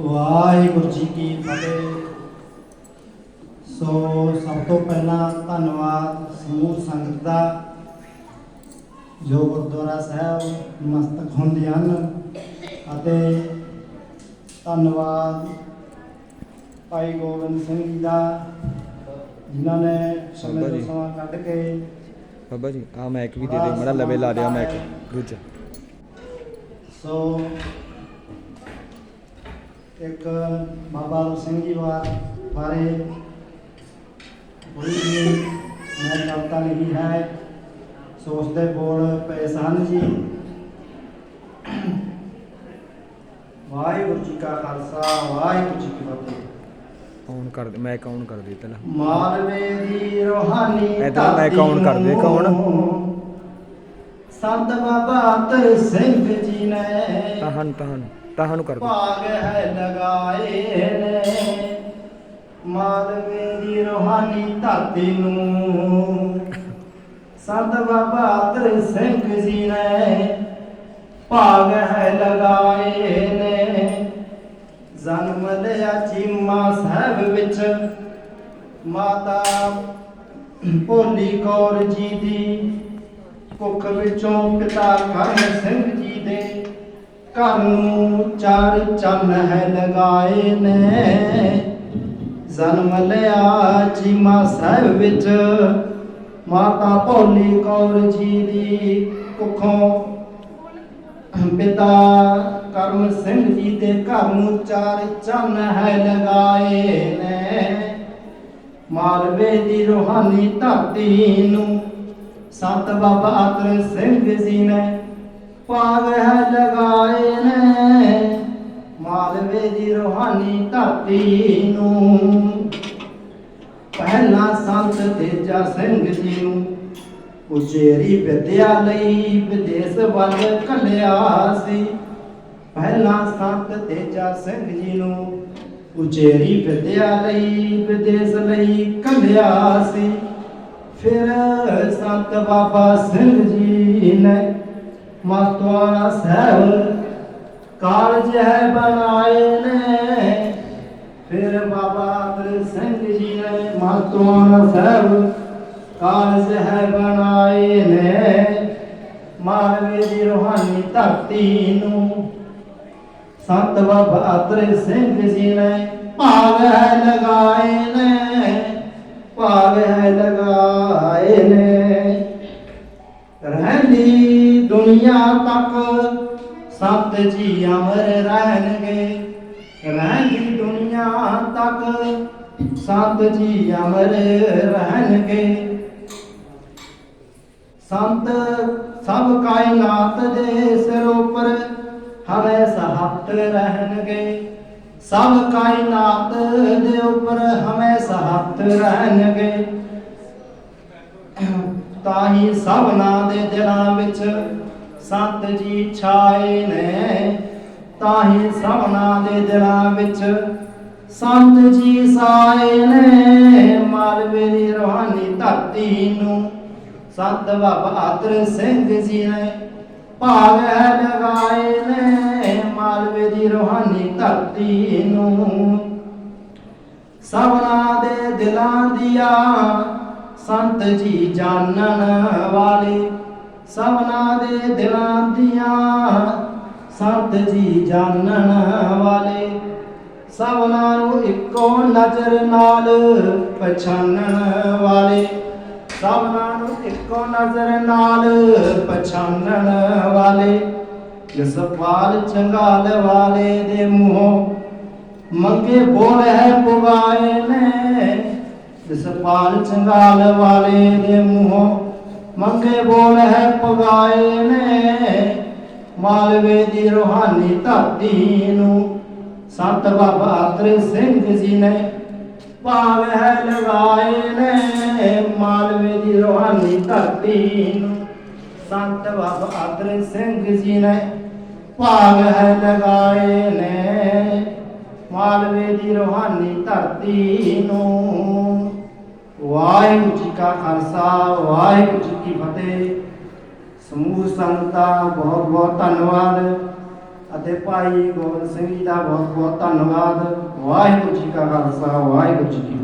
ਵਾਹਿਗੁਰੂ ਜੀ ਕੀ ਫਤਿਹ। ਸੋ ਸਭ ਤੋਂ ਪਹਿਲਾਂ ਧੰਨਵਾਦ ਸਮੂਹ ਸੰਗਤ ਦਾ ਜੋ ਗੁਰਦੁਆਰਾ ਸਾਹਿਬ ਮਸਤਕ ਹੁੰਦੇ ਹਨ। ਅਤੇ ਧੰਨਵਾਦ ਭਾਈ ਗੋਬਿੰਦ ਸਿੰਘ ਜੀ ਦਾ ਜਿਨ੍ਹਾਂ ਨੇ ਸਮੇਂ ਤੋਂ। ਸਮਾਂ ਕੱਢ ਕੇ ਬਾਬਾ ਜੀ ਆ ਮੈਕ ਵੀ ਦੇ ਦੇ ਮੜਾ ਲਵੇ ਲਾ ਦਿਆ ਮੈਕ ਦੂਜਾ। ਸੋ ਇੱਕ ਬਾਬਾ ਰੂਪ ਸਿੰਘ ਜੀ ਬਾਰੇ ਬੜੀ ਹੀ ਮੈਂ ਕਵਿਤਾ ਲਿਖੀ ਹੈ। ਸੋ ਉਸ ਦੇ ਬੋਲ ਪਏ ਸਨ ਜੀ। ਵਾਹਿਗੁਰੂ ਜੀ ਕਾ ਖਾਲਸਾ ਵਾਹਿਗੁਰੂ ਜੀ ਕੀ ਫਤਿਹ। ਆਨ ਕਰ ਦੇ ਮੈਕ ਆਨ ਕਰ ਦੇ ਪਹਿਲਾਂ। ਮਾਲਵੇ ਦੀ ਰੋਹਾਨੀ ਏਦਾਂ ਮੈਂ ਕੌਣ ਕਰਦੇ, ਕੌਣ? ਸੰਤ ਬਾਬਾ ਤਰ ਸਿੰਘ ਜੀ ਨੇ ਤਾਹਨ ਤਾਹਨ। ਤਾਹਨ ਕਰ ਦੇ ਭਾਗ ਹੈ ਲਗਾਏ ਨੇ। ਮਾਲਵੇ ਦੀ ਰੋਹਾਨੀ ਧਰਤੀ ਨੂੰ। ਸੰਤ ਬਾਬਾ ਤਰ ਸਿੰਘ ਜੀ ਨੇ ਭਾਗ ਹੈ ਲਗਾਏ ਨੇ। ਜਨਮ ਲਿਆ ਚੀਮਾ ਸਾਹਿਬ ਵਿੱਚ। ਮਾਤਾ ਭੋਲੀ ਕੌਰ ਜੀ ਦੀ ਕੁੱਖ ਵਿੱਚੋਂ ਪਿਤਾ ਕਰਨ ਸਿੰਘ ਜੀ ਦੇ ਘਰ ਨੂੰ ਚਾਰ ਚੰਨ ਹੈ ਲਗਾਏ ਨੇ। ਜਨਮ ਲਿਆ ਚੀਮਾ ਸਾਹਿਬ ਵਿੱਚ। ਮਾਤਾ ਭੋਲੀ ਕੌਰ ਜੀ ਦੀ ਕੁੱਖੋਂ। ਪਿਤਾ ਕਰਮ ਸਿੰਘ ਜੀ ਦੇ ਘਰ ਨੂੰ ਚਾਰ ਚੰਨ ਹੈ ਲਗਾਏ ਨੇ। ਮਾਲਵੇ ਦੀ ਰੋਹਾਨੀ ਧਰਤੀ ਨੂੰ ਸੰਤ ਬਾਬਾ ਅਤਰ ਸਿੰਘ ਜੀ ਨੇ ਪਾਗ ਲਗਾਏ ਨੇ। ਮਾਲਵੇ ਦੀ ਰੋਹਾਨੀ ਧਰਤੀ ਨੂੰ। ਪਹਿਲਾ ਸੰਤ ਤੇਜਾ ਸਿੰਘ ਜੀ ਨੂੰ ਉਚੇਰੀ ਵਿਦਿਆ ਲਈ ਵਿਦੇਸ਼ ਵੱਲ ਘੱਲਿਆ ਸੀ। ਪਹਿਲਾ ਸੰਤ ਤੇਜਾ ਸਿੰਘ ਜੀ ਨੂੰ ਉਚੇਰੀ ਵਿਦਿਆ ਲਈ ਵਿਦੇਸ਼ ਲਈ ਘੱਲਿਆ ਸੀ। ਫਿਰ ਸੰਤ ਬਾਬਾ ਸਿੰਘ ਜੀ ਨੇ ਮਸਤਵਾਲਾ ਸਾਹਿਬ, ਕਾਲਜ ਹੈ ਬਣਾਏ ਨੇ। ਫਿਰ ਬਾਬਾ ਅਤਰ ਸਿੰਘ ਜੀ ਨੇ ਮਸਤਵਾਲਾ ਸਾਹਿਬ, ਕਾਲਜ ਹੈ ਬਣਾਏ ਨੇ। ਮਾਲਵੇ ਦੀ ਰੋਹਾਨੀ ਧਰਤੀ ਨੂੰ ਸੰਤ ਬਾਬਾ ਅਤਰ ਸਿੰਘ ਜੀ ਨੇ ਭਾਗ ਹੈ ਲਗਾਏ ਨੇ। ਭਾਗ ਹੈ ਲਗਾਏ ਦੁਨੀਆ ਤੱਕ ਸਤ ਜੀ ਅਮਰ ਰਹਿਣਗੇ, ਰਹਿੰਦੀ ਦੁਨੀਆ ਤੱਕ ਸਤ ਜੀ ਅਮਰ ਰਹਿਣਗੇ। ਸੰਤ ਸਭ ਕਾਇਨਾਤ ਦੇ ਸਿਰ ਉੱਪਰ ਹਮੇਸ਼ਾ ਹੱਥ ਰਹਿਣਗੇ। ਸਭ ਕਾਇਨਾਤ ਦੇ ਉੱਪਰ ਹਮੇਸ਼ਾ ਹੱਥ ਰਹਿਣਗੇ। ਤਾਹੀ ਸਭਨਾ ਦੇ ਦਿਲਾਂ ਵਿੱਚ ਸੰਤ ਜੀ ਛਾਏ ਨੇ, ਤਾਹੀ ਸਭਨਾ ਦੇ ਦਿਲਾਂ ਵਿੱਚ ਸੰਤ ਜੀ ਸਾਏ ਨੇ। ਮਾਲਵੇ ਦੀ ਰੋਹਾਨੀ ਧਰਤੀ ਨੂੰ ਸੰਤ ਬਾਬਾ ਆਦਰ ਸਿੰਘ ਜੀ ਨੇ ਭਾਗ ਲਗਾਏ ਨੇ। ਮਾਲਵੇ ਦੀ ਰੋਹਾਨੀ ਧਰਤੀ ਨੂੰ ਸਭਨਾ ਦੇ ਦਿਲਾਂ ਦੀਆਂ ਸੰਤ ਜੀ ਜਾਣਨ ਵਾਲੇ ਸਭਨਾ ਦੇ ਦਿਲਾਂ ਦੀਆਂ ਸੰਤ ਜੀ ਜਾਣਨ ਵਾਲੇ, ਸਭਨਾ ਨੂੰ ਇੱਕੋ ਨਜ਼ਰ ਨਾਲ ਪਛਾਨਣ ਵਾਲੇ, ਸਭਨਾ ਨੂੰ ਇੱਕੋ ਨਜ਼ਰ ਨਾਲ ਪਛਾਨਣ ਵਾਲੇ ਜਸਪਾਲ ਚੰਗਾਲ ਵਾਲੇ ਦੇ ਮੂੰਹੋਂ ਮੰਗੇ ਬੋਲ ਹੈ ਪੁਗਾਏ ਨੇ ਜਸਪਾਲ ਚੰਗਾਲ ਵਾਲੇ ਦੇ ਮੂੰਹੋਂ ਮੰਗੇ ਬੋਲ ਹੈ ਪੁਗਾਏ ਨੇ। ਮਾਲਵੇ ਦੀ ਰੋਹਾਨੀ ਧਰਤੀ ਨੂੰ। ਸੰਤ ਬਾਬਾ ਅਤਰ ਸਿੰਘ ਜੀ ਨੇ ਭਾਗ ਹੈ ਲਗਾਏ ਨੇ। ਮਾਲਵੇ ਦੀ ਰੋਹਾਨੀ ਧਰਤੀ ਨੂੰ। ਸੰਤ ਬਾਬਾ ਅਤਰ ਸਿੰਘ ਜੀ ਨੇ ਭਾਗ ਹੈ ਲਗਾਏ ਨੇ। ਮਾਲਵੇ ਦੀ ਰੋਹਾਨੀ ਧਰਤੀ ਨੂੰ। ਵਾਹਿਗੁਰੂ ਜੀ ਕਾ ਖਾਲਸਾ, ਵਾਹਿਗੁਰੂ ਜੀ ਕੀ ਫਤਿਹ। ਸਮੂਹ ਸੰਗਤਾਂ, ਬਹੁਤ ਬਹੁਤ ਧੰਨਵਾਦ। ਅਤੇ ਭਾਈ ਗੋਬਿੰਦ ਸਿੰਘ ਜੀ ਦਾ ਬਹੁਤ ਬਹੁਤ ਧੰਨਵਾਦ। ਵਾਹਿਗੁਰੂ ਜੀ ਕਾ ਖਾਲਸਾ, ਵਾਹਿਗੁਰੂ ਜੀ ਕੀ